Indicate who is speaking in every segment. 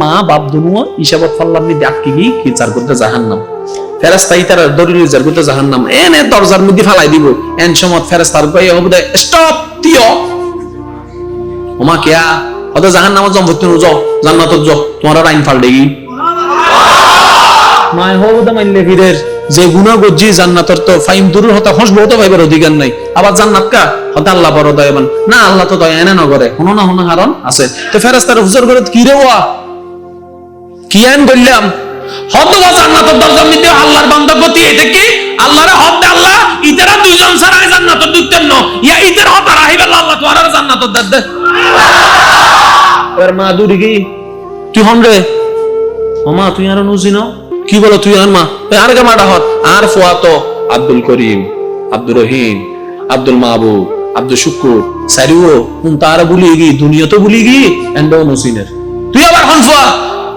Speaker 1: মা, বাপ দুনুও হিসাবত ফাল্লাম নি, কি চার জাহান্নাম। এনে দরজার মধ্যে ফালাই দিব। এন সময় স্টপ তিও ওমা অত জান্নাতত যাও তোমার হব যে গুনাহ গজ্জি জান্নাতর তো ফাইম দূরের হতা হস বহুত পাইবার অধিকার নাই। আবার জান্নাত কা? হতা আল্লাহ বড় দয়াবান। না, আল্লাহ তো দয়া এনে নগরে। কোনো না কোনো কারণ আছে। তো ফেরেস্তার হুজুর করে কি রে ওয়া কিয়ান বললাম? হত বা জান্নাতের দরজা নিতে আল্লাহর বান্দা গতি এটা কি? আল্লাহর হদ দে আল্লাহ ইতারা দুইজন ছাড়া জান্নাতের ঢুকতেন না ইয়া ইতার হদ রাহিবে আল্লাহ তো আর জান্নাতের দাদ দে। এর মা দুরি কি? তুই হন রে। তুই আর কি বলো তুই আর মা? এ আর কে মাটা হত আর ফুয়া তো আব্দুল করিম আব্দুর রহিম আব্দুল মাহবুব আব্দুল শুকুর সারিও হুন তার ভুলি গি দুনিয়া তো ভুলি গি এন্ডো নসিনের তুই আবার হন ফুয়া?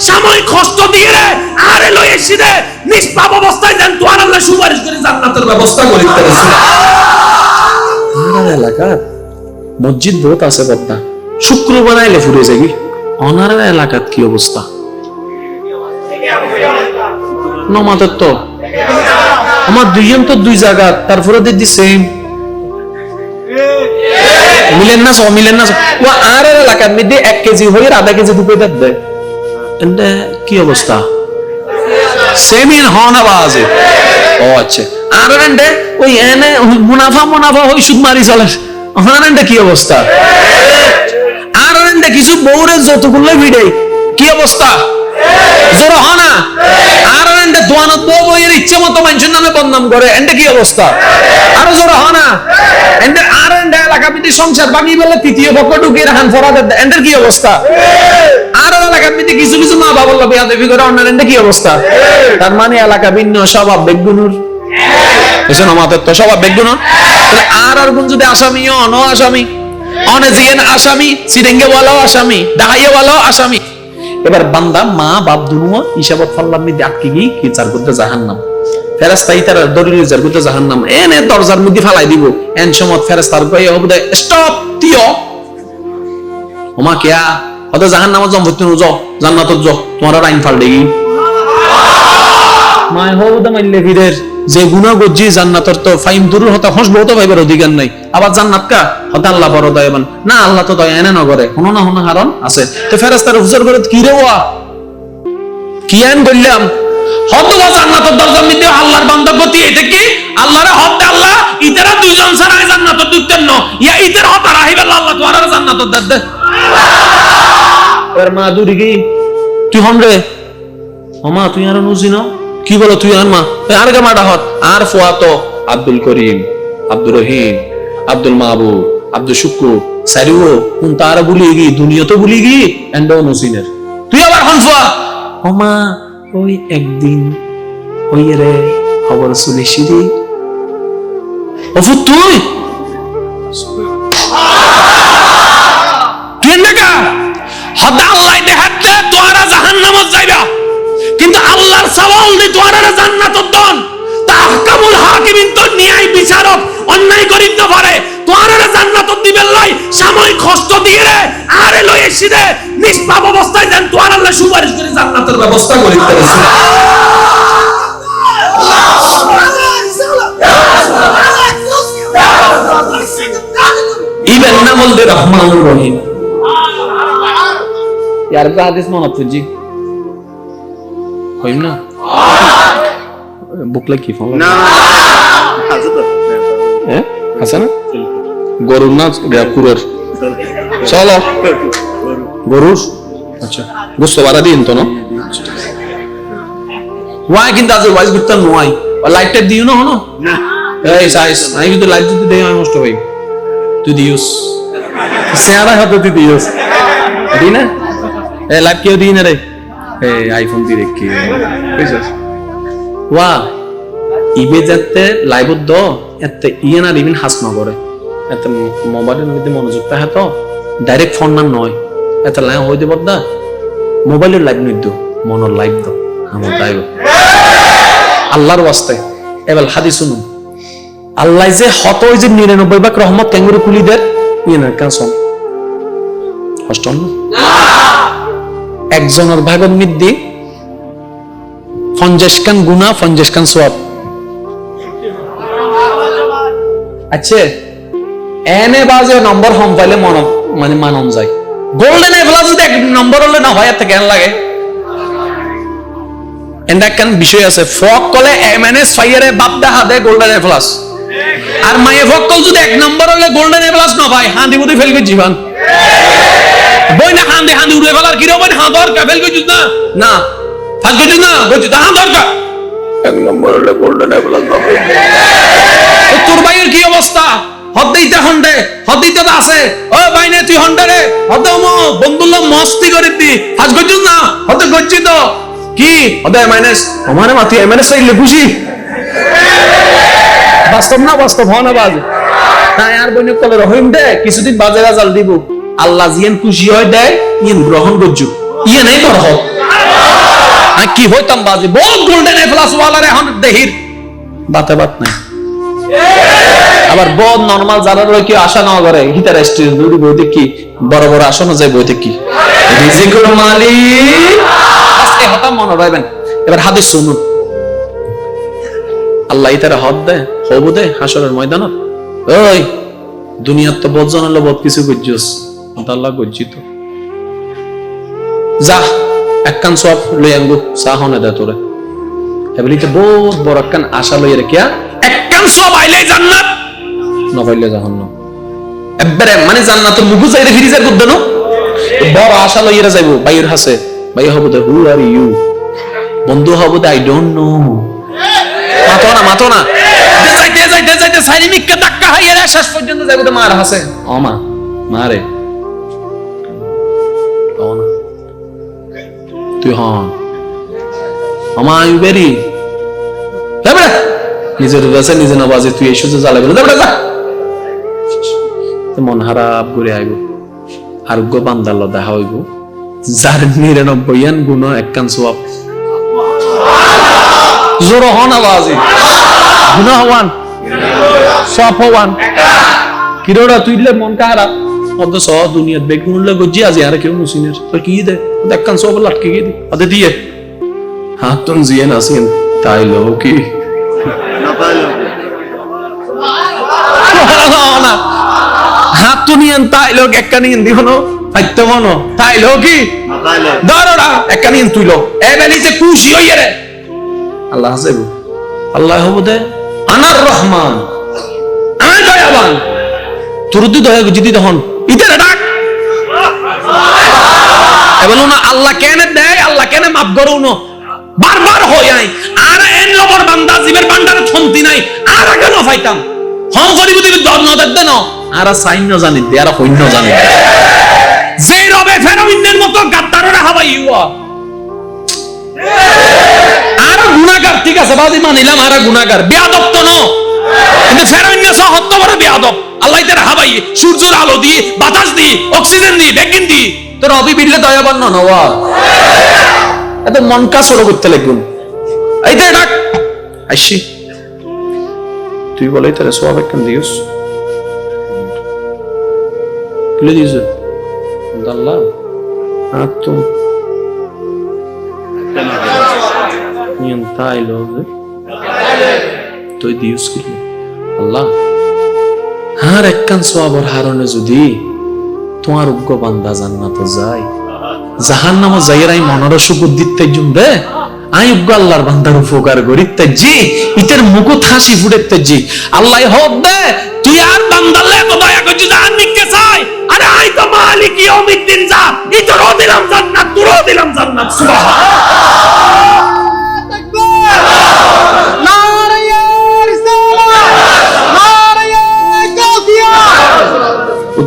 Speaker 1: সাময়িক দিয়ে রে, আরে এসি নিষ্পাপ অবস্থায় ব্যবস্থা মসজিদ বহুত আছে বদ্দা শুক্রবার আইলে ফুরে যাবি। অনার এলাকাত কি অবস্থা? নমাদের তো। আমার দুইজন তো দুই জায়গা তারপরে দিদি সেম মিলেন না মিলেন না। ও আর এলাকার মধ্যে এক কেজি হয়ে আধা কেজি দুপে দেয়। কি অবস্থা? সেম ইন হন আওয়াজে। ও আচ্ছা। আর এন্ডে ওই এনে মুনাফা মুনাফা হই সুদ মারি চলে। হন এন্ডে কি অবস্থা? আর এন্ডে কিছু বউরে যতগুলো ভিড়ে কি অবস্থা? জোর আর এন্ডে দোয়ানত বউ বইয়ের ইচ্ছে মতো মানুষের নামে বদনাম করে এন্ডে কি অবস্থা? আরও আর এলাকা সংসার তৃতীয় পক্ষ ঢুকিয়ে রাখান ফরা এন্ডের কি অবস্থা? আর এলাকা কিছু কিছু মা করে অন্য এন্ডে কি অবস্থা? তার মানে এলাকা ভিন্ন, স্বভাব বেগুনুর। আমাদের তো স্বভাব আর আর কোন যদি আসামি অন আসামি অনে আসামি, সিরেঙ্গে ওয়ালাও আসামি ডাহাইয়া ওয়ালাও আসামি এবার বান্দা মা, বাপ, দুনুয়া হিসাবত ফাল্লাম নি আটকে গিয়ে কি চার করতে জাহান্নাম? ফেরেস্তা ইতার দরিল জার করতে জাহান্নাম। এনে দরজার মধ্যে ফালাই দিব। এন সময় ফেরেস্তার কই হবে স্টপ তিও ওমা কিয়া হয়তো জাহান্নামত জম ভর্তি জান্নাতত যাও তোমার আইন ফাল দেগি মায় হব দা মাইলে ফিরের যে গুনাহ গজ্জি জান্নাতর তো ফাইম দূরের হতা হস বহুত পাইবার অধিকার নাই। আবার জান্নাত কা? হতা আল্লাহ বড় দয়াবান। না, আল্লাহ তো দয়া এনে নগরে কোনো না কোনো কারণ আছে। তো ফেরেস্তার হুজুর করে কি রে ওয়া কি আন বললাম হত বা জান্নাতের দরজা নিতে আল্লাহর বান্দা গতি এটা কি? আল্লাহর দে আল্লাহ ইতারা দুইজন ছাড়া জান্নাত ঢুকতেন না ইয়া ইতার হক রাহিবে আল্লাহ তোমার জান্নাত দাদ দে এর মা দুরি কি তুই হন রে ওমা তুই আর নুজি না? কি বলো তুই আর মা? আর কে মাটা হত। আর ফুয়া তো আব্দুল করিম আব্দুর রহিম আব্দুল মাহবুব আব্দুল শুক্কুর সারিও। কোন তার ভুলি গি দুনিয়া তো ভুলি গি এন্ডো নসিনের তুই আবার হন ফুয়া? ওমা ওই একদিন ওই রে খবর শুনেছিলি অফু তুই? তুই নাকা হদা আল্লাহ দেখাত তোরা জাহান্নামত যাইবা। কিন্তু আল্লাহর সওয়াল দুয়ারে জান্নাত দন। তাহকামুল হাকিমিন তো ন্যায় বিচারক অন্যায় করিত পারে তোয়ারে জান্নাতুদ দিবেন লাই সাময়িক কষ্ট দিয়ে রে আরে লই দে নিষ্পাপ অবস্থায় দেন। আল্লাহ সুপারিশ করে জান্নাতের ব্যবস্থা করে দিতে ইবেন রহমানুর রহিম ইয়ার মনে হচ্ছে Koyayım na. Bukla ki
Speaker 2: falan. Na. Hazır
Speaker 1: da. He? Hasan? গরুর না কুরর চলো গরুর আচ্ছা বুঝতে পারা দিন তো না ওয়াই কিন্তু আজ ওয়াইজ করতাম ওয়াই লাইটটা দিও না হলো
Speaker 2: না
Speaker 1: এই সাইজ আমি কিন্তু লাইট যদি দেই আমি নষ্ট তুই দিউস সেরা হাতে তুই দিউস দিই না এ লাইট কেউ দিই না রে এ আইফোন দিয়ে রেখে বুঝছিস? ওয়া ইবে যাতে লাইভ দ এতে ইয়ে না রিবিন হাস নগরে এতে মোবাইলের মধ্যে মনোযোগ থাকে তো ডাইরেক্ট ফোন না নয়। এতে লাই হই দেব দা মোবাইলের লাইভ নিদ মনের লাইভ দ আমার তাই আল্লাহর ওয়াস্তে। এবার হাদি শুনুন আল্লাহ যে হত ওই যে নিরানব্বই ভাগ রহমত ক্যাঙ্গুরু কুলিদের ইয়ে না কেন শোন? কষ্ট না? একজনের ভাগত মিদ্দি পঞ্চাশ খান গুণা, পঞ্চাশ খান সোয়াব। আচ্ছা এনে বাজে নম্বর হম পাইলে মন মানে মানন যায়। গোল্ডেন এভলা যদি এক নম্বর হলে না হয়, এত জ্ঞান লাগে। এন্ড একখান বিষয় আছে, ফক কলে এম এন এস ফাইয়ারে বাপ দেখা দেয় গোল্ডেন এ আর মায়ে ফক কল যদি এক নম্বর হলে গোল্ডেন এ না ভাই হাঁদি বুদ্ধি ফেল করে জীবন। বই না হাঁদে হাঁদি উড়ে ফেলার কিরো বই হাঁ দরকার ফেল না? না। করছিস না হাঁ দরকার এক নম্বর হলে গোল্ডেন তোর ভাইয়ের কি অবস্থা? হদ্দেইতে হন্ডে হদ্দেইতে আছে ও বাইনে তুই হন্ডে রে হদ্দে মো বন্ধুল মস্তি করে দি। না হদ্দে তো। কি? হদ্দে মাইনাস আমারে মা তুই মাইনাস চাইলে খুশি। বাস্তব না বাস্তব হন বাজ। তাই আর বইনে কলে রহিম দে কিছুদিন বাজে রাজাল দিব। আল্লাহ জিয়েন খুশি হয় দেয় ইয়েন গ্রহণ গজ্জু ইয়ে নেই বড় হোক কি হইতাম বাজে বহুত গোল্ডেন এ প্লাস ওয়ালার এখন দেহির বাতে বাত নাই। আবার বদ নরমাল রয় কি আশা না করে, হিতার স্টেজ দুটি বইতে কি, বড় বড় আসন যায় বইতে কি? রিজিকুল মালিক। আজকে হতাম মনে রাখবেন, এবার হাদিস শুনুন। আল্লাহ ইতারে হদ দে হবু দে হাসরের ময়দানত। ওই, দুনিয়ার তো বদ জানালো বদ কিছু গজ্জুস আল্লাহ গজ্জিত। যা একখান সব লই আনব চা হনে দে তোরে। এবারিতে বহুত বড় একখান আশা লই রেখিয়া একখান সব আইলে জান্নাত। নপাইলে জাহান্নাম। একবারে মানে জান্নাতের মুখু চাইরে ফিরি যার করতে বড় আশা লইরা যাইবো বাইর হাসে। ভাই হব দে হু আর ইউ বন্ধু হব দে আই ডোন্ট নো মাতো না মাতো না। যাইতে যাইতে যাইতে সাইনি মিক্কা ধাক্কা হাইয়া শেষ পর্যন্ত যাইবো তো মার হাসে। ও মা মারে। তুই ইউ বেরি। নিজের কাছে নিজে না বাজে, তুই যাবে যা তো মন হারাপ ঘুরে আইব। আরোগ্য বান্দাল দেখা হইব। যার নিরানব্বই আন গুণ একখান সোয়াব। জোর হন আওয়াজি গুণ হওয়ান সব হওয়ান কিরোড়া, তুইলে মন কাহারা অত স দুনিয়াত বেগুন উঠলে গজি আজি আর কেউ মুসিনের তো কি দে একখান সব লাটকে গিয়ে দি আদে দিয়ে হাত তুন জিয়ে নাসিন তাই লো কি
Speaker 2: না পাইলো
Speaker 1: না হাত তো নিয়েন তাই লোক একটা নিয়েন দিব না পাইতে মনো তাই লোক কি
Speaker 2: না পাইলো
Speaker 1: ধরোরা একটা নিয়েন তুইলো এ বেলিতে খুশি হইয়ে রে আল্লাহ হাসেবু আল্লাহ হবু দে আনার রহমান আমি দয়াবান তোর তুই দয়া যদি তখন এবার না, আল্লাহ কেন দেয়, আল্লাহ কেন মাফ করো না বারবার হই আই আর এন লবর বান্দা, জীবের বান্দার থমতি নাই। আর আগে ন ফাইতাম। হম করিব তুমি দর ন দেখতে ন আর সাইন্য জানি দে, আর হইন্য জানি। যে রবে ফেরোইনের মতো গাদ্দাররা হাবাই ইউয়া আর গুনাহগার ঠিক আছে, বাদি মানিলাম আর গুনাহগার বেয়াদব তো ন কিন্তু ফেরোইন্য সহ হত্য বড় বেয়াদব। আল্লাহ তার হাবাই, সূর্যের আলো দিয়ে বাতাস দিয়ে অক্সিজেন দিয়ে ভ্যাকিন দিয়ে তোর অবি বিড়লে দয়াবান ন নওয়া এত মন কা সরো করতে লাগুন এই দে ডাক। আইসি। তুই বলেই তাহলে সব একখান দিস কিলো দিস আল্লাহ আর তো তাই লো তুই দিস আল্লাহ। হার একখান সবার হারণে যদি তোমার উগ্র বান্দা জান্নাতে যাই জাহান নাম যাইয়ের মনরসু বুদ্ধির দিতে রে। আই উগ্র আল্লাহর বান্দার উপকার করি জি ইতের মুকুত হাসি ফুটেতে জি আল্লাহ হক দে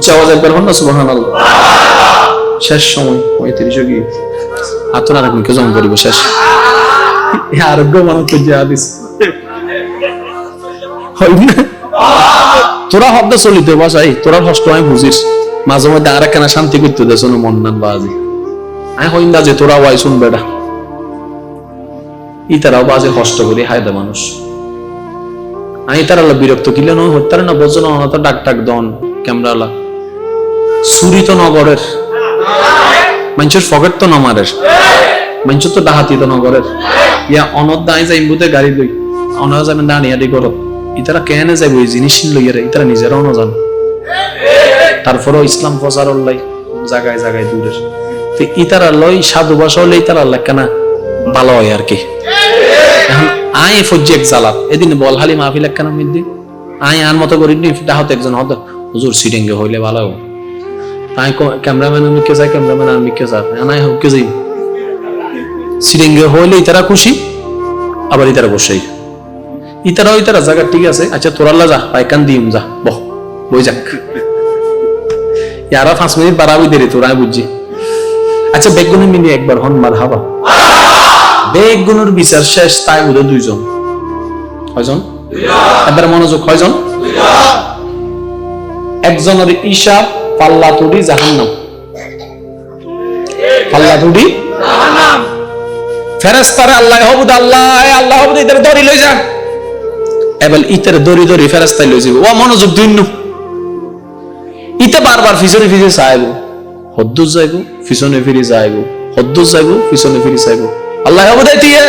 Speaker 1: উচ্চ আওয়াজে একবার হন না শেষ সময়, পঁয়ত্রিশ গিয়ে আতনা রাখুন কে জমা করিব, শেষ। আরোগ্য মানব করছে আদিস না? তোরা হদ্দা চলিতে বাসাই তোরা কষ্ট আমি বুঝিস। মাঝে মধ্যে আর একখানা শান্তি করতে দেশ মন নান বাজি। আমি হইন্দা যে তোরা ওয়াই শুনবে এটা ইতারাও বাজে, কষ্ট করি হায়দা মানুষ। আমি তারা বিরক্ত কিলে নয় হত্যার না বোঝো না ডাক ডাক দন ক্যামেরালা সুরি তো নগরের মানুষের ফকেট তো নমারের। মানুষের তো ডাহাতি তো নগরের। ইয়া অনদ দাঁড়িয়ে যাই বুতে গাড়ি লই। অনাজ আমি দাঁড়িয়ে করো ইতারা কেনে যাইব এই জিনিস লইয়ারে? ইতারা নিজেরাও না জানো। তারপরেও ইসলাম প্রচার লাই জায়গায় জায়গায় দূরের। তো ইতারা লই সাধু ভাষা হলে ইতারা লেখা না ভালো হয় আর কি। এখন আয় ফজ্জি এক এদিন বল হালি মাহফিল একখানা মিদ্দি। আয় আন মতো করি ডাহত একজন হত হুজুর সিটিংগে হইলে ভালো তাই ক্যামেরাম্যান আমি কে চাই ক্যামেরাম্যান আমি কে চাই আনাই হোক কে যাই? সিটিংগে হইলে ইতারা খুশি আবার ইতারা বসেই ইতারা ইতারা জায়গা ঠিক আছে আচ্ছা তোরাল্লা যা পাইকান দিম যা বহ বই যাক। ইয়ারা পাঁচ মিনিট বাড়াবি দেরি তোরা বুঝছি। আচ্ছা বেগুনি মিনি একবার হন মার হাবা বেগুনের বিচার শেষ তাই বোধ দুইজন। কয়জন? এবার মনোযোগ কয়জন? একজনের ঈশা পাল্লা তুড়ি জাহান্নাম। পাল্লা তুড়ি ফেরেস্তারে আল্লাহ হবুদ, আল্লাহ আল্লাহ হবুদ ইতারে দড়ি লই যা ইতারে দড়ি দড়ি যাবে ও মনোযোগ দুইন্য ইতে বারবার পিছনে ফিরে চাইব যাইব, পিছনে ফিরে যাইব। হদ্দুর যাইব, পিছনে ফিরে যাইব। আল্লাহ হবুদ দিয়ে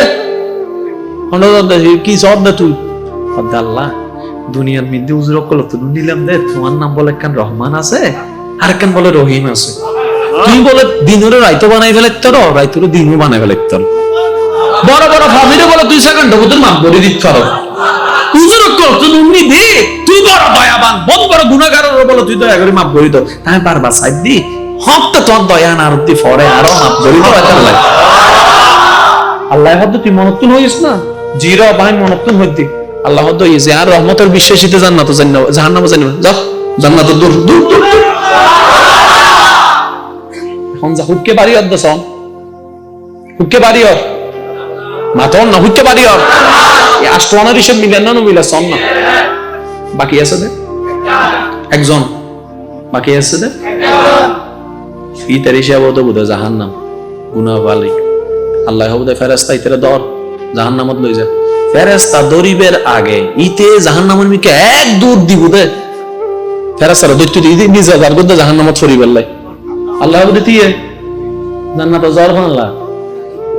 Speaker 1: কি সব দে তুই? আল্লাহ, দুনিয়ার মধ্যে উজুর কল তো নিলাম দে। তোমার নাম বলে একখান রহমান আছে? আর একখান বলে রহিম আছে। তুই বলে দিনের রাইতো বানাই ফেলে তোর রাইতর দিনও বানাই ফেলে তোর বড় বড় ফামিলে বলে তুই সেকেন্ড তোর মাপ করে দিতে পারো। উজুর কল তো নুনি দে তুই বড় দয়াবান বড় বড় গুণাগার বলে তুই দয়া করে মাপ করে দাও। তাই বারবার সাইড দি হক তো তোর দয়া না আর তুই ফরে আরও মাপ করে দাও এটা লাগে। আল্লাহ হদ্দ তুই মনত্তুন হইস না? জিরো ভাই মনত্তুন হইতি। আল্লাহ হদ্দ ইয়ে আর রহমতের বিশ্বাসীতে জান্নাত জান্ন জাহান্নাম জানিব যাও জান্নাত দূর দূর দূর। এখন যা বাড়ি অদ্দ সন হুক্কে বাড়ি অর না হুক্কে বাড়ি অর হিসেব না মিলে সন না। বাকি আছে দে। একজন। বাকি আছে দে। ইতার হিসাব তো বুধ জাহান্নাম। গুনা বালি। আল্লাহ হবুদে ফেরেস্তা ইতেরে দর। জাহান নামত লই যা ফেরেস্তা দরিবের আগে, ইতে জাহান্নামের মিকে এক দূর দিব দে ফেরেস্তারা দৈত্য দিয়ে নিজে যার গদ্দে জাহান্নামত ছড়ি বেল্লাই আল্লাহ হবুদে তিয়ে জান্নাত জ্বর বাংলা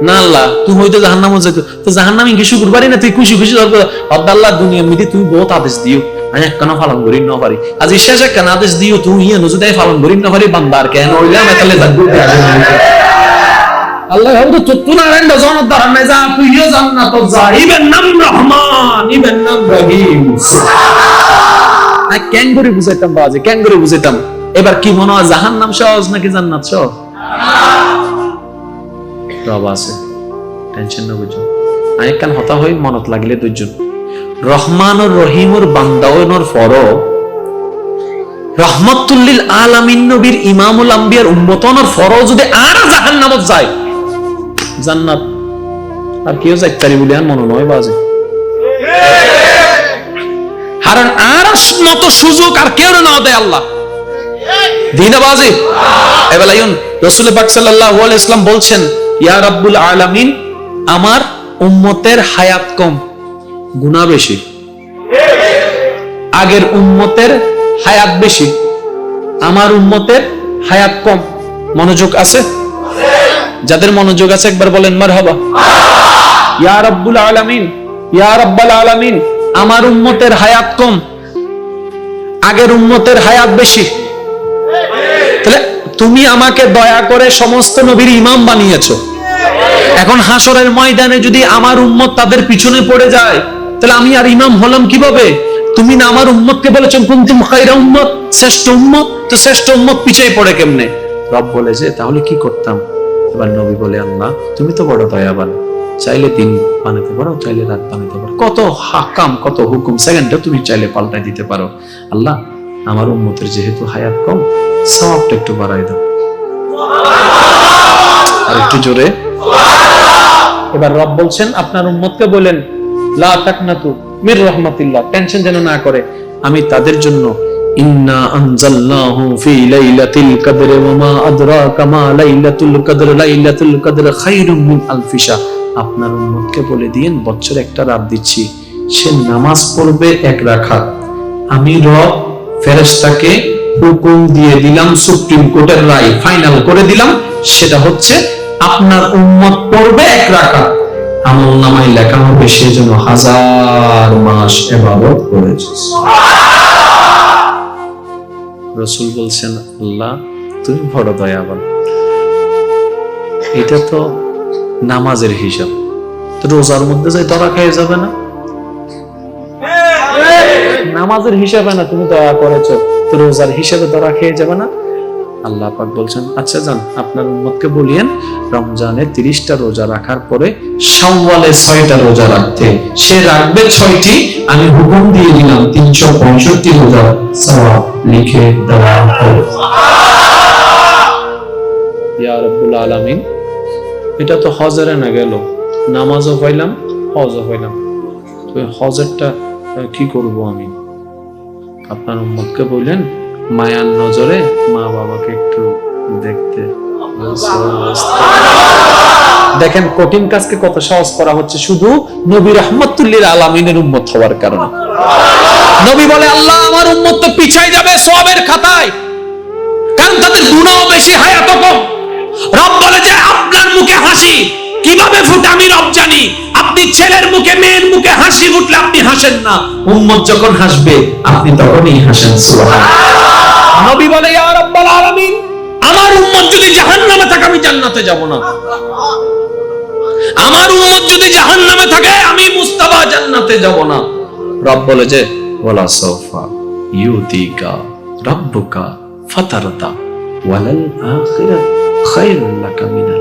Speaker 1: না আল্লাহ তুই হইতে জাহান্নামত যেত তো জাহান্নামি কি শুকুর না? তুই খুশি খুশি দরকার হদ্দা আল্লাহ, দুনিয়া মিদি তুই বহুত আদেশ দিও। আমি একখানা পালন করি, ন পারি। আজ শেষ একখানা আদেশ দিও তুই ইয়ে নজুদাই পালন করি, ন পারি বান্দার কেন হইলাম একালে জাগ্রত আল্লাহ হয়তো চত্তু নারায়ণ দজনত দাঁড়ান যা তুইও জান্নাত যা। ইবেন নাম রহমান, ইবেন নাম রহিম। কেন করে বুঝাইতাম, বাজে করে বুঝাইতাম। এবার কি মনে হয় জাহান নাম সহজ নাকি জান্নাত সহজ? রব আছে টেনশন না বুঝো আমি কান হতা হই, মনত লাগিলে দুজন রহমান ও রহিমুর বান্দাওয়নর ফর রহমতুল্লিল আলামিন নবীর ইমামুল আম্বিয়ার উম্মতনর ফর যদি আর জাহান নামত যায়। জান্নাত। আর কেউ যাইতারি বলে আর মনে নয়, বাজে। মতো সুযোগ আর কেউ না দেয় আল্লাহ। দিনা বাজে এবেলায়ুন রসুল পাক সাল্লাল্লাহু আলাইহি ইসলাম বলছেন, ইয়া রাব্বুল আলামিন, আমার উম্মতের হায়াত কম। গুনাহ বেশি। আগের উম্মতের হায়াত বেশি। আমার উম্মতের হায়াত কম। মনোযোগ আছে? যাদের মনোযোগ আছে, একবার বলেন, মারহাবা। ইয়া রাব্বুল আলামিন, ইয়া রাব্বাল আলামিন, আমার উম্মতের হায়াত কম। আগের উম্মতের হায়াত বেশি। তাহলে তুমি আমাকে দয়া করে সমস্ত নবীর ইমাম বানিয়েছো। এখন হাসরের ময়দানে যদি আমার উম্মত তাদের পিছনে পড়ে যায়, তাহলে আমি আর ইমাম হলাম কীভাবে? তুমি না আমার উম্মতকে বলেছ, কুন্তিম খাইরা উম্মত? শ্রেষ্ঠ উম্মত? তো শ্রেষ্ঠ উম্মত পিছিয়ে পড়ে কেমনে? রব বলেছে তাহলে কি করতাম? এবার নবী বলে, আল্লাহ, তুমি তো বড় দয়াবান। চাইলে দিন বানাতে পারো, চাইলে রাত বানাতে পারো। কত হাকাম কত হুকুম, সেকেন্ডে তুমি চাইলে পাল্টাই দিতে পারো। আল্লাহ, আমার উম্মতের যেহেতু হায়াত কম সবটা একটু বাড়াই দাও। আর একটু জোরে। এবার রব বলছেন, আপনার উম্মতকে বলেন, লা তাকনাতু মির রহমাতিল্লাহ টেনশন যেন না করে। আমি তাদের জন্য, ইন্না আনজালনাহু ফি লাইলাতিল কদর ওয়া মা আদরাকা মা লাইলাতুল কদর লাইলাতুল কদর খায়রুম মিন আলফি শাহ আপনার উম্মতকে বলে দিন বছর একটা রাত দিচ্ছি। সে নামাজ পড়বে এক রাকাত আমি রব ফেরেশতাকে হুকুম দিয়ে দিলাম, সুপ্রিম কোর্টের রায় ফাইনাল করে দিলাম। সেটা হচ্ছে, আপনার উম্মত পড়বে এক রাকাত আমল নামায় লেখা হবে, সে যেন হাজার মাস এবাদত করেছে। রসুল বলছেন, আল্লাহ, তুমি বড় দয়াবান। এটা তো নামাজের হিসাব। রোজার মধ্যে যাই ধরা খেয়ে যাবে না? নামাজের হিসাবে না তুমি দয়া করেছ তো রোজার হিসাবে ধরা খেয়ে যাবে না? আল্লাহ পাক বলছেন আচ্ছা যান আপনার উম্মতকে বলিয়েন রমজানে তিরিশটা রোজা রাখার পরে শাওয়ালে ছয়টা রোজা রাখতে। সে রাখবে ছয়টি আমি হুকুম দিয়ে দিলাম তিনশো পঁয়ষট্টি রোজা সওয়াব লিখে দেওয়া ইয়া রব্বুল আলামিন এটা তো হজরে না গেল। নামাজও পাইলাম হজও পাইলাম তো হজেরটা কি করব আমি? আপনার উম্মতকে বললেন, মায়ার নজরে মা বাবাকে একটু দেখতে। দেখেন, কঠিন কাজকে কত সহজ করা হচ্ছে। শুধু নবী রহমতুল্লিল আলামিনের উম্মত হওয়ার কারণে। নবী বলে, আল্লাহ আমার উম্মত তো পিছাই যাবে সবের খাতায়। কারণ তাদের গুণাও বেশি, হায়াত কম। রব বলে যে মুখে হাসি? কীভাবে ফুটে আমি রব জানি? আপনি ছেলের মুখে মেয়ের মুখে হাসি ফুটলে আপনি হাসেন না। উম্মত যখন হাসবে আপনি তখনই হাসেন সুবহানাল্লাহ। নবী বলে ইয়া রাব্বাল আলামিন! আমার উম্মত যদি জাহান্নামে থাকে আমি জান্নাতে যাব না। আমার উম্মত যদি জাহান্নামে থাকে আমি মুস্তাফা জান্নাতে যাব না। রব বলে যে ওয়ালা সাউফা ইউতিকা রাব্বুকা ফাতারতা ওয়ালাল আখিরাত খায়রুল লাকা আপনি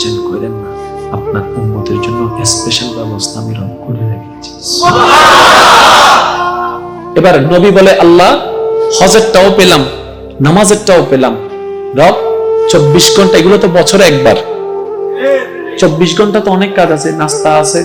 Speaker 1: টেনশন করেন না, আপনার উন্মতের জন্য স্পেশাল ব্যবস্থা আমি রব করে রেখেছি। এবার নবী বলে, আল্লাহ, হজেরটাও পেলাম, নামাজেরটাও পেলাম। রব, চব্বিশ ঘণ্টা, এগুলো তো বছরে একবার। চব্বিশ ঘণ্টা তো অনেক কাজ আছে, নাস্তা আছে,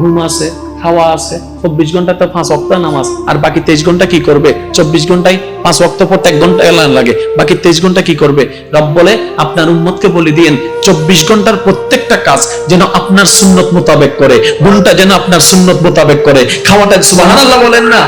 Speaker 1: ঘুম আছে খাওয়া আছে, চব্বিশ ঘণ্টা তো পাঁচ অক্টা নামাজ, আর বাকি তেইশ ঘণ্টা কি করবে? চব্বিশ ঘন্টায় পাঁচ অক্ট পড়তে এক ঘণ্টা এলান লাগে, বাকি তেইশ ঘণ্টা কি করবে? রব বলে, আপনার উম্মতকে বলে দিয়েন, চব্বিশ ঘণ্টার প্রত্যেকটা কাজ যেন আপনার সুন্নত মোতাবেক করে ঘুমটা যেন আপনার সুন্নত মোতাবেক করে, খাওয়াটা সুবাহ বলেন না।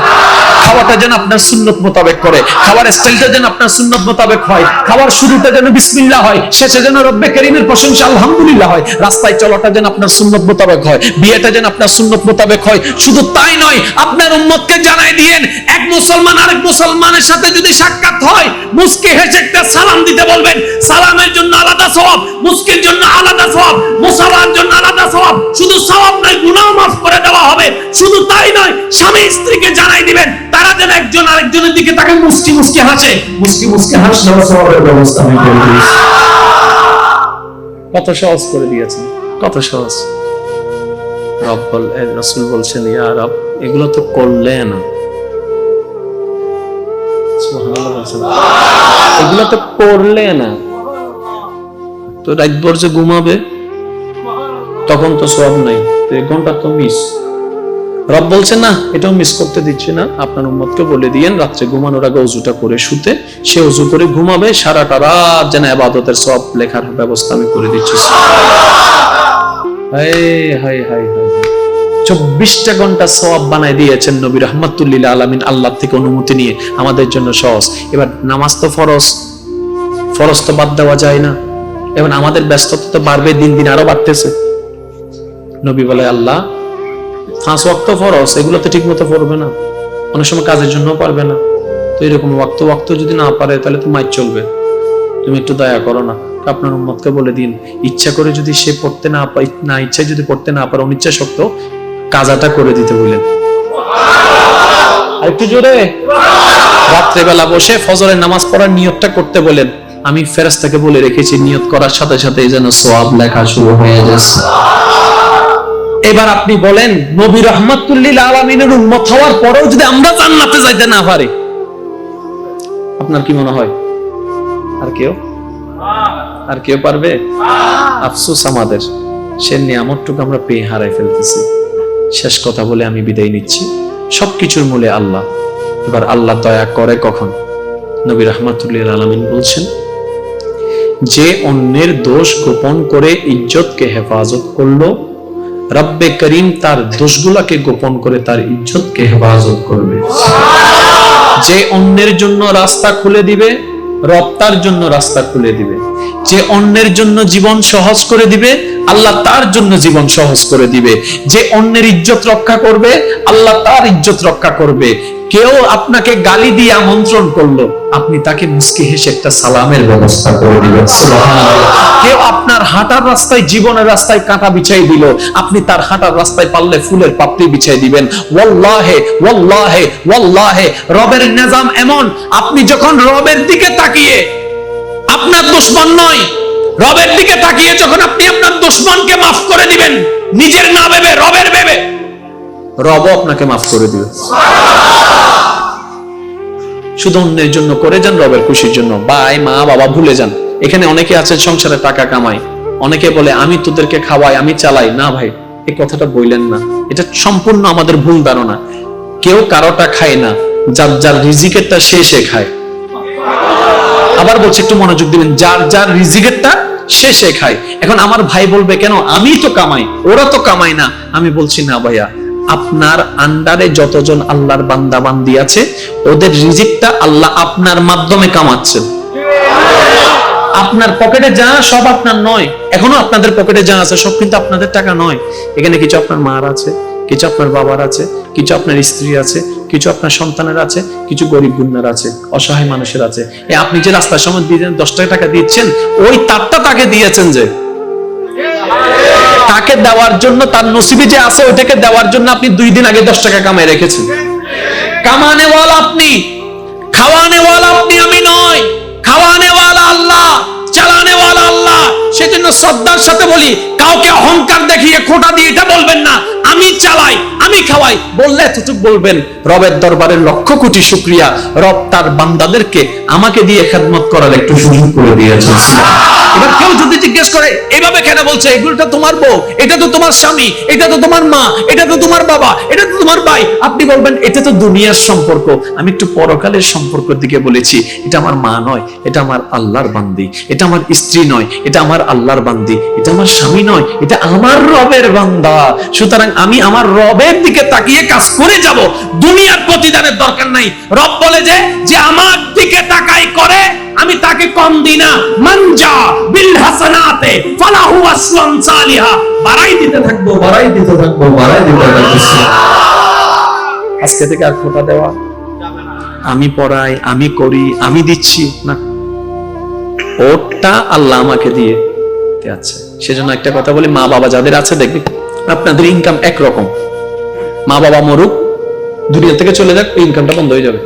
Speaker 1: খাওয়াটা যেন আপনার সুন্নত মোতাবেক করে খাওয়ার স্টাইলটা যেন আপনার সুন্নত মোতাবেক হয় খাওয়ার শুরুটা যেন বিসমিল্লাহ হয়, শেষে যেন রব্বে করিমের প্রশংসা আলহামদুলিল্লাহ হয়, রাস্তায় চলাটা যেন আপনার সুন্নত মোতাবেক হয়, বিয়েটা যেন আপনার সুন্নত মোতাবেক হয়, শুধু তাই নয়, আপনার উম্মতকে জানাই দিয়েন, এক মুসলমান আরেক মুসলমানের সাথে যদি সাক্ষাৎ হয়, মুস্কি হেসে একটা সালাম দিতে বলবেন, সালামের জন্য আলাদা সওয়াব, মুস্কির জন্য আলাদা সওয়াব মুসাফার জন্য আলাদা সওয়াব, শুধু সওয়াব নয়, গুনাহ মাফ করে দেওয়া হবে, শুধু তাই নয়, স্বামী স্ত্রীকে জানাই দিবেন তারা যেন একজন আরেকজনের দিকে তাকে মুস্কি মুস্কি হাসে। মুস্কি মুস্কি হাসলে সওয়াবের ব্যবস্থা আমি করে দিয়েছি। কত সহজ করে দিয়েছেন। কত সহজ। রব বল এ, রসুল বলছেন ইয়া রব এগুলো তো করলে না। এগুলো তো করলে না। তো রাত ভর যে ঘুমাবে তখন তো সব নাই। তো এক ঘণ্টা তো মিস রব বলছেন না, এটাও মিস করতে দিচ্ছে না। আপনার উম্মতকে বলে দিয়েন, রাত্রে ঘুমানোর আগে অজুটা করে শুতে। সে অজু করে ঘুমাবে, সারাটা রাত যেন আবাদতের সব লেখার ব্যবস্থা আমি করে দিচ্ছি। চব্বিশটা ঘণ্টা সওয়াব বানায় দিয়েছেন নবী রহমতুল্লিল আলমিন আল্লাহ থেকে অনুমতি নিয়ে। আমাদের জন্য সহজ। এবার নামাজ তো ফরজ। ফরজ তো বাদ দেওয়া যায় না। এবং আমাদের ব্যস্ততা তো বাড়বে, দিন দিন আরও বাড়তেছে। নবী বলে, আল্লাহ পাঁচ ওয়াক্ত ফরজ এগুলো তো ঠিক মতো পড়বে না। অনেক সময় কাজের জন্য পারবে না। তো এরকম ওয়াক্ত ওয়াক্ত যদি না পারে, তাহলে তো মাইর চলবে। তুমি একটু দয়া করো না আপনার উম্মতকে বলে দিন, ইচ্ছা করে যদি সে পড়তে না পাই না, ইচ্ছায় যদি পড়তে না পারে অনিচ্ছা শক্ত কাজাটা করে দিতে বললেন একটু জোরে। রাত্রেবেলা বসে ফজরের নামাজ পড়ার নিয়তটা করতে বলেন। আমি ফেরেশতাকে বলে রেখেছি, নিয়ত করার সাথে সাথে যেন সোয়াব লেখা শুরু হয়ে যাচ্ছে এবার আপনি বলেন, নবী রহমাতুল্লিল আলমিনের উন্মত হওয়ার পরেও যদি আমরা জান্নাতে যাইতে না পারি, আপনার কি মনে হয়? আর কেউ? আর কেউ পারবে? আফসোস আমাদের। সে নিয়ামতটুকু আমরা পেয়ে হারাই ফেলতেছি। শেষ কথা বলে আমি বিদায় নিচ্ছি। সবকিছুর মূলে আল্লাহ। এবার আল্লাহ দয়া করে কখন? নবী রহমাতুল্লাহ আলমিন বলছেন, যে অন্যের দোষ গোপন করে ইজ্জতকে হেফাজত করল রব্বে করিম তার দোষগুলাকে গোপন করে তার ইজ্জতকে হেফাজত করবে। যে অন্যের জন্য রাস্তা খুলে দিবে রব তার জন্য রাস্তা খুলে দিবে। যে অন্যের জন্য জীবন সহজ করে দিবে আল্লাহ তার জন্য জীবন সহজ করে দিবে। যে অন্যের ইজ্জত রক্ষা করবে, আল্লাহ তার ইজ্জত রক্ষা করবে। কেউ আপনাকে গালি দিয়ে আমন্ত্রণ করল, আপনি তাকে মুস্কি হেসে একটা সালামের ব্যবস্থা করে দিবেন কেউ আপনার হাঁটার রাস্তায়, জীবনের রাস্তায় কাঁটা বিছাই দিল, আপনি তার হাঁটার রাস্তায় পারলে ফুলের পাপড়ি বিছাই দিবেন। ওয়াল্লাহে ওয়াল্লাহে ওয়াল্লাহে, রবের নিজাম এমন, আপনি যখন রবের দিকে তাকিয়ে, আপনার দুশ্মন নয় রবের দিকে তাকিয়ে যখন আপনি আপনার দুশ্মনকে মাফ করে দিবেন, নিজের না ভেবে, রবের ভেবে রব আপনাকে মাফ করে দিবে। শুধু অন্যের জন্য করে যান, রবের খুশির জন্য। ভাই, মা, বাবা, ভুলে যান। এখানে অনেকে আছে সংসারে টাকা কামায়। অনেকে বলে, আমি তোদেরকে খাওয়াই, আমি চালাই। না ভাই, এই কথাটা বললেন না। এটা সম্পূর্ণ আমাদের ভুল ধারণা। কেউ কারোটা খায় না, যার যার রিজিকেরটা সে সে খায়। আবার বলছে, একটু মনোযোগ দিবেন, যার যার রিজিকেরটা সে খায় এখন আমার ভাই বলবে, কেন? আমি তো কামাই, ওরা তো কামাই না। আমি বলছি, না ভাইয়া, আপনার আন্ডারে যতজন আল্লাহর বান্দা বান্দি আছে, ওদের রিজিকটা আল্লাহ আপনার মাধ্যমে কামাচ্ছেন আপনার পকেটে যা, সব আপনার নয়। এখনও আপনাদের পকেটে যা আছে, সব কিন্তু আপনাদের টাকা নয়। এখানে কিছু আপনার মার আছে, কিছু আপনার বাবার আছে, কিছু আপনার স্ত্রী আছে কিছু আপনার সন্তানের আছে, কিছু গরিব গুন্নার আছে, অসহায় মানুষের আছে। আপনি যে রাস্তার সময় দিয়ে দশ টাকা দিচ্ছেন, ওই তারটা তাকে দিয়েছেন যে। তাকে দেওয়ার জন্য তার নসিবে যে আছে, ওইটাকে দেওয়ার জন্য আপনি দুই দিন আগে দশ টাকা কামাই রেখেছেন। কামানেওয়ালা আপনি, খাওয়ানেওয়ালা আপনি, আমি নয়। খাওয়ানেওয়ালা সেজন্য শ্রদ্ধার সাথে বলি, কাউকে অহংকার দেখিয়ে খোটা দিয়ে এটা বলবেন না। আমি চালাই, আমি খাওয়াই। বললে এতটুক বলবেন, রবের দরবারের লক্ষ কোটি শুক্রিয়া। রব তার বান্দাদেরকে আমাকে দিয়ে খেদমত করার একটু সুযোগ করে দিয়েছেন। এবার কেউ যদি জিজ্ঞেস করে, এইভাবে কেন বলছে? এগুলোটা তোমার বউ, এটা তো তোমার স্বামী, এটা তো তোমার মা, এটা তো তোমার বাবা, এটা তো তোমার ভাই। আপনি বলবেন, এটা তো দুনিয়ার সম্পর্ক। আমি একটু পরকালের সম্পর্কের দিকে বলেছি, এটা আমার মা নয়, এটা আমার আল্লাহর বান্দি, এটা আমার স্ত্রী নয়, এটা আমার আল্লাহর বান্দি, এটা আমার স্বামী নয়, এটা আমার রবের বান্দা। সুতরাং আমি আমার রবের দিকে তাকিয়ে কাজ করে যাব। দুনিয়ার প্রতিদানের দরকার নাই। রব বলে যে যে আমার দিকে তাকাই করে আমি তাকে কম দিই না। মানজা বিল হাসানাতে ফালাহু আসলাম সালিহা। বাড়াই দিতে থাকব, বাড়াই দিতে থাকব, বাড়াই দিতে থাকব। আজকে থেকে আর খোটা দেওয়া আমি পড়াই, আমি করি, আমি দিচ্ছি। না। ওটা আল্লাহ আমাকে দিয়ে আছে সেজন্য একটা কথা বলি, মা বাবা যাদের আছে, দেখবে আপনাদের ইনকাম একরকম। মা বাবা মরুক, দুনিয়া থেকে চলে যাক ইনকামটা বন্ধ হয়ে যাবে।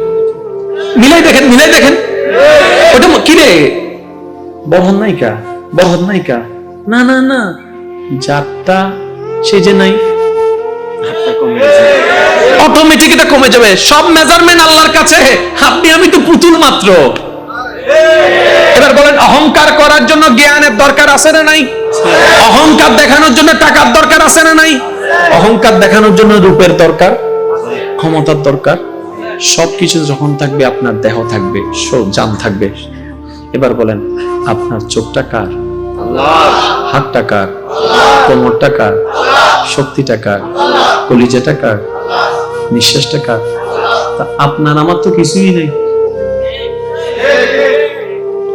Speaker 1: মিলাই দেখেন মিলাই দেখেন। ওটা ম- কি রে? বরহন নায়িকা বরহন নায়িকা। না না না। যারটা সে যে নাই। অটোমেটিক এটা কমে যাবে। সব মেজারমেন্ট আল্লাহর কাছে। আপনি আমি তো পুতুল মাত্র। এবার বলেন অহংকার করার জন্য জ্ঞানের দরকার আছে না নাই? অহংকার দেখানোর জন্য টাকার দরকার আছে না নাই? অহংকার দেখানোর জন্য রূপের দরকার ক্ষমতার দরকার। সবকিছু যখন থাকবে, আপনার দেহ থাকবে সব জান থাকবে। এবার বলেন, আপনার চোখটা কার? হাতটা কার? কোমরটা কার? শক্তিটা কার? কলিজাটা কার? নিঃশ্বাসটা কার? তা আপনার আমার তো কিছুই নেই।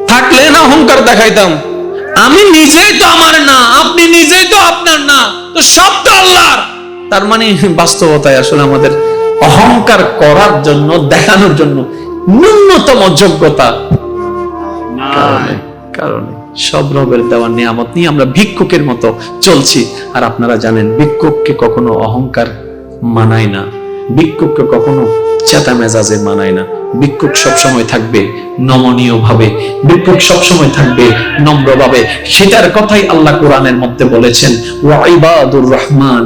Speaker 1: থাকলে না অহংকার দেখাইতাম। আমি নিজেই তো আমার না, আপনি নিজেই তো আপনার না। তো সব তো আল্লাহর। তার মানে বাস্তবতায় আসলে আমাদের অহংকার করার জন্য দেখানোর জন্য ন্যূনতম যোগ্যতা। কারণে সব রবের দেওয়া নিয়ামত নিয়ে আমরা ভিক্ষুকের মতো চলছি। আর আপনারা জানেন ভিক্ষুককে কখনো অহংকার মানায় না। ভিক্ষুককে কখনো চেতা মেজাজে মানায় না। ভিক্ষুক সবসময় থাকবে নমনীয় ভাবে ভিক্ষুক সবসময় থাকবে নম্র ভাবে সেটার কথাই আল্লাহ কোরআনের মধ্যে বলেছেন ওয়াইবাদুর রহমান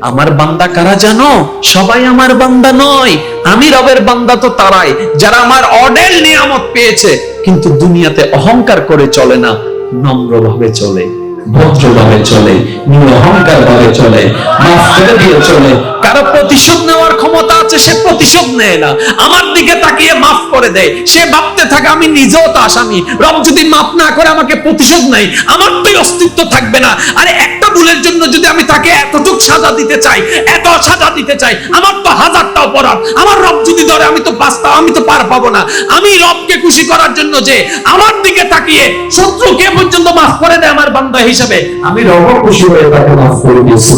Speaker 1: আমার বান্দা কারা জানো? সবাই আমার বান্দা নয়। আমি রবের বান্দা তো তারাই, যারা আমার অডেল নিয়ামত পেয়েছে। কিন্তু দুনিয়াতে অহংকার করে চলে না, নম্রভাবে চলে। ভদ্রভাবে চলে নিরহংকার ভাবে চলে, মাফ করে দিয়ে চলে। কারও প্রতিশোধ নেওয়ার ক্ষমতা আছে, সে প্রতিশোধ নেয় না। আমার দিকে তাকিয়ে মাফ করে দেয়। সে ভাবতে থাকে, আমি নিজেও তো আসামি। রব যদি মাফ না করে আমাকে প্রতিশোধ নেয়, আমার তো অস্তিত্ব থাকবে না? আরে, একটা ভুলের জন্য যদি আমি তাকে এতটুক সাজা দিতে চাই, এত সাজা দিতে চাই, আমার তো হাজারটা অপরাধ। আমার রব যদি ধরে, আমি তো বাঁচতাম আমি তো পার পাবো না। আমি রবকে খুশি করার জন্য যে, আমার দিকে তাকিয়ে শত্রুকে পর্যন্ত মাফ করে দেয় আমার বান্দা হিসাবে আমি রব খুশি হয়ে তাকে মাফ করে দিয়েছি